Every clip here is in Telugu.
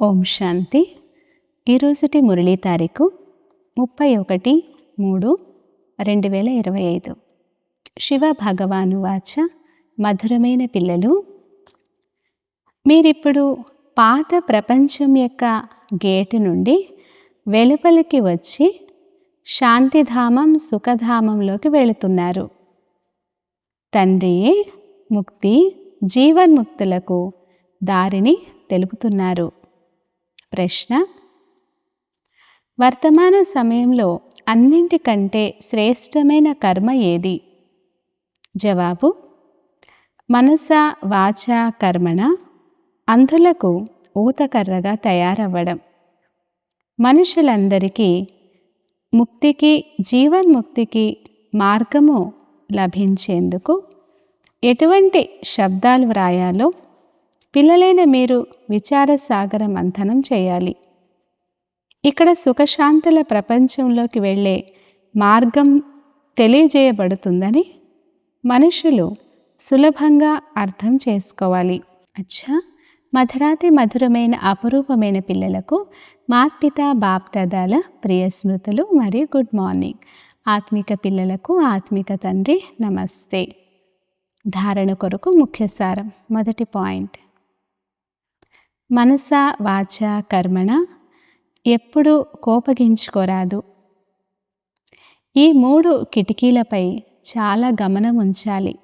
ఓం శాంతి. ఈరోజుటి మురళీ తారీఖు ముప్పై ఒకటి మూడు రెండు వేల ఇరవై ఐదు. శివ భగవాను వాచ మధురమైన పిల్లలు. మీరిప్పుడు పాత ప్రపంచం యొక్క గేటు నుండి వెలుపలికి వచ్చి శాంతిధామం సుఖధామంలోకి వెళుతున్నారు. తండ్రియే ముక్తి జీవన్ముక్తులకు దారిని తెలుపుతున్నారు. ప్రశ్న. వర్తమాన సమయంలో అన్నింటికంటే శ్రేష్టమైన కర్మ ఏది? జవాబు మనస వాచ కర్మణ అంధులకు ఊతకర్రగా తయారవ్వడం. మనుషులందరికీ ముక్తికి జీవన్ముక్తికి మార్గము లభించేందుకు ఎటువంటి శబ్దాలు వ్రాయాలో పిల్లలైన మీరు విచార సాగర మంథనం చేయాలి. ఇక్కడ సుఖశాంతుల ప్రపంచంలోకి వెళ్ళే మార్గం తెలియజేయబడుతుందని మనుషులు సులభంగా అర్థం చేసుకోవాలి. అచ్చా! మధురాతి మధురమైన అపురూపమైన పిల్లలకు మాత్పిత బాప్తదాల ప్రియ స్మృతులు మరియు గుడ్ మార్నింగ్. ఆత్మిక పిల్లలకు ఆత్మిక తండ్రి నమస్తే. ధారణ కొరకు ముఖ్య సారం మొదటి పాయింట్. మనస వాచ కర్మణ ఎప్పుడు కోపగించుకోరాదు. ఈ మూడు కిటికీలపై చాలా గమనం ఉంచాలి.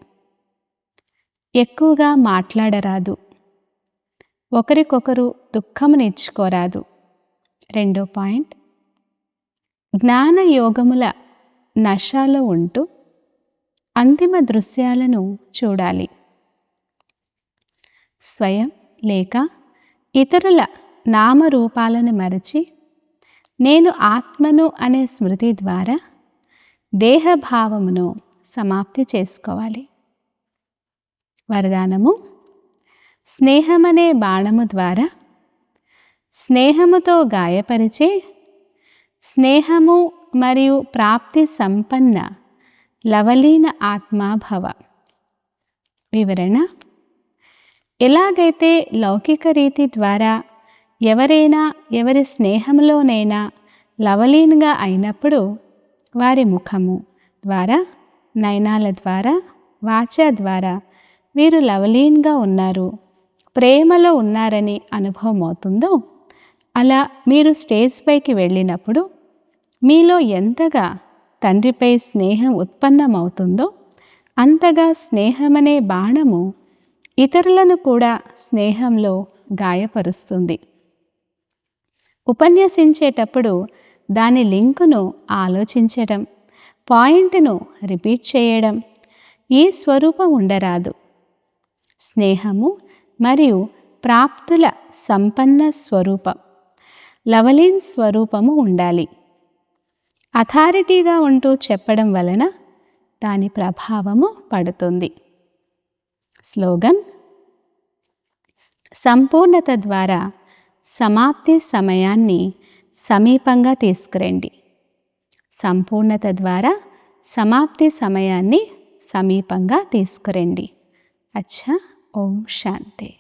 ఎక్కువగా మాట్లాడరాదు. ఒకరికొకరు దుఃఖమునిచ్చుకోరాదు రెండో పాయింట్ జ్ఞాన యోగముల నశాలో ఉంటూ అంతిమ దృశ్యాలను చూడాలి. స్వయం లేక ఇతరుల నామరూపాలను మరచి నేను ఆత్మను అనే స్మృతి ద్వారా దేహభావమును సమాప్తి చేసుకోవాలి. వరదానము స్నేహమనే బాణము ద్వారా స్నేహముతో గాయపరిచే స్నేహము మరియు ప్రాప్తి సంపన్న లవలీన ఆత్మాభవ. వివరణ ఎలాగైతే లౌకిక రీతి ద్వారా ఎవరైనా ఎవరి స్నేహంలోనైనా లవలీన్గా అయినప్పుడు వారి ముఖము ద్వారా నయనాల ద్వారా వాచ ద్వారా వీరు లవలీన్గా ఉన్నారు ప్రేమలో ఉన్నారని అనుభవం అవుతుందో అలా మీరు స్టేజ్ పైకి వెళ్ళినప్పుడు మీలో ఎంతగా తండ్రిపై స్నేహం ఉత్పన్నమవుతుందో అంతగా స్నేహమనే బాణము ఇతరులను కూడా స్నేహంలో గాయపరుస్తుంది. ఉపన్యసించేటప్పుడు దాని లింకును ఆలోచించడం పాయింట్ను రిపీట్ చేయడం ఈ స్వరూపం ఉండరాదు. స్నేహము మరియు ప్రాప్తుల సంపన్న స్వరూపం లవలీన్ స్వరూపము ఉండాలి. అథారిటీగా ఉంటూ చెప్పడం వలన దాని ప్రభావము పడుతుంది. స్లోగన్ సంపూర్ణత ద్వారా సమాప్తి సమయాన్ని సమీపంగా తీసుకురండి. సంపూర్ణత ద్వారా సమాప్తి సమయాన్ని సమీపంగా తీసుకురండి. అచ్చా ఓం శాంతి.